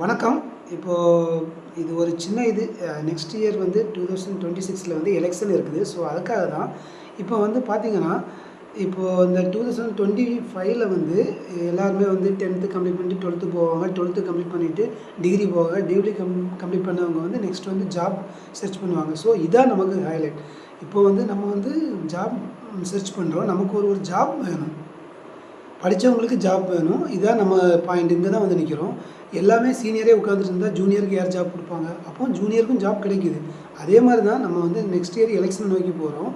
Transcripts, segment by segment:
வணக்கம். இப்போது இது ஒரு சின்ன இது. நெக்ஸ்ட் இயர் வந்து டூ தௌசண்ட் டுவெண்ட்டி சிக்ஸில் வந்து எலெக்ஷன் இருக்குது. ஸோ அதுக்காக தான் இப்போ வந்து பார்த்தீங்கன்னா இப்போது இந்த டூ தௌசண்ட் டுவெண்ட்டி ஃபைவ்ல வந்து எல்லாருமே வந்து டென்த்து கம்ப்ளீட் பண்ணிட்டு டுவெல்த்து போவாங்க. டுவெல்த்து கம்ப்ளீட் பண்ணிவிட்டு டிகிரி போவாங்க. டிகிரி கம் கம்ப்ளீட் பண்ணவங்க வந்து நெக்ஸ்ட் வந்து ஜாப் சர்ச் பண்ணுவாங்க. ஸோ இதான் நமக்கு ஹைலைட் இப்போ வந்து நம்ம வந்து ஜாப் சர்ச் பண்ணுறோம் நமக்கு ஒரு ஒரு ஜாப் வேணும். படித்தவங்களுக்கு ஜாப் வேணும். இதான் நம்ம பாயிண்ட் இங்கே தான் வந்து நிற்கிறோம் எல்லாமே சீனியரே உட்காந்துட்டு இருந்தால் ஜூனியருக்கு யார் ஜாப் கொடுப்பாங்க? அப்போ ஜூனியருக்கும் ஜாப் கிடைக்குது. அதே மாதிரி தான் நம்ம வந்து நெக்ஸ்ட் இயர் எலெக்ஷன் நோக்கி போகிறோம்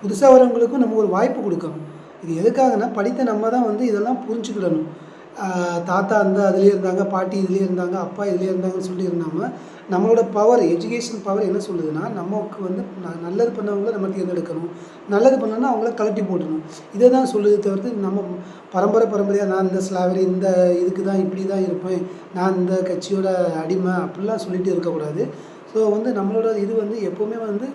புதுசாக வரவங்களுக்கும் நம்ம ஒரு வாய்ப்பு கொடுக்கணும். இது எதுக்காகனா படித்த நம்ம தான் வந்து இதெல்லாம் புரிஞ்சுக்கிடணும். தாத்தா வந்து அதுலேயே இருந்தாங்க பாட்டி இதுலேயே இருந்தாங்க அப்பா இதுலேயே இருந்தாங்கன்னு சொல்லி இருந்தாமல் நம்மளோட பவர் எஜுகேஷன் பவர் என்ன சொல்லுதுன்னா நமக்கு வந்து ந- நல்லது பண்ணவங்கள நம்ம தேர்ந்தெடுக்கணும். நல்லது பண்ணலன்னா அவங்கள கலட்டி போட்டணும். இதை தான் சொல்லுது தவிர்த்து நம்ம பரம்பரை பரம்பரையாக நான் இந்த ஸ்லாவரி இந்த இதுக்கு தான் இப்படி தான் இருப்பேன் நான் இந்த கட்சியோட அடிமை அப்படிலாம் சொல்லிட்டு இருக்கக்கூடாது. ஸோ வந்து நம்மளோட இது வந்து எப்போவுமே வந்து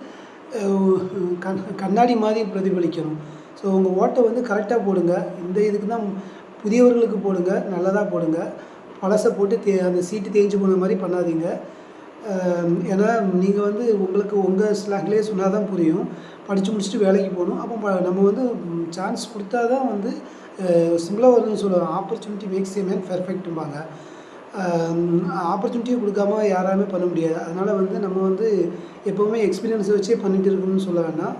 கண் கண்ணாடி மாதிரி பிரதிபலிக்கணும். ஸோ உங்கள் ஓட்டை வந்து கரெக்டாக போடுங்க. இந்த இதுக்கு தான் புதியவர்களுக்கு போடுங்க நல்லதாக போடுங்க. பழசை போட்டு தே அந்த சீட்டு தேஞ்சு போன மாதிரி பண்ணாதீங்க. ஏன்னா நீங்கள் வந்து உங்களுக்கு உங்கள் ஸ்லாங்லேயே சொன்னால் தான் புரியும். படித்து முடிச்சுட்டு வேலைக்கு போகணும். அப்போ நம்ம வந்து சான்ஸ் கொடுத்தா தான் வந்து சிம்பிளாக வருதுன்னு சொல்லுவாங்க ஆப்பர்ச்சுனிட்டி மேக்ஸ் ஏ மேன் பெர்ஃபெக்ட்டும்பாங்க ஆப்பர்ச்சுனிட்டியை கொடுக்காம யாராலுமே பண்ண முடியாது. அதனால் வந்து நம்ம வந்து எப்போவுமே எக்ஸ்பீரியன்ஸை வச்சே பண்ணிகிட்டு இருக்கணும்னு சொல்ல வேண்டாம்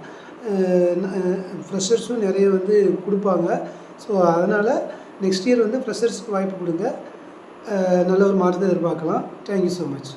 ஃப்ரெஷர்ஸும் நிறைய வந்து கொடுப்பாங்க. ஸோ அதனால் நெக்ஸ்ட் இயர் வந்து ஃப்ரெஷர்ஸ்க்கு வாய்ப்பு கொடுங்க. நல்ல ஒரு மாற்றத்தை எதிர்பார்க்கலாம். Thank you so much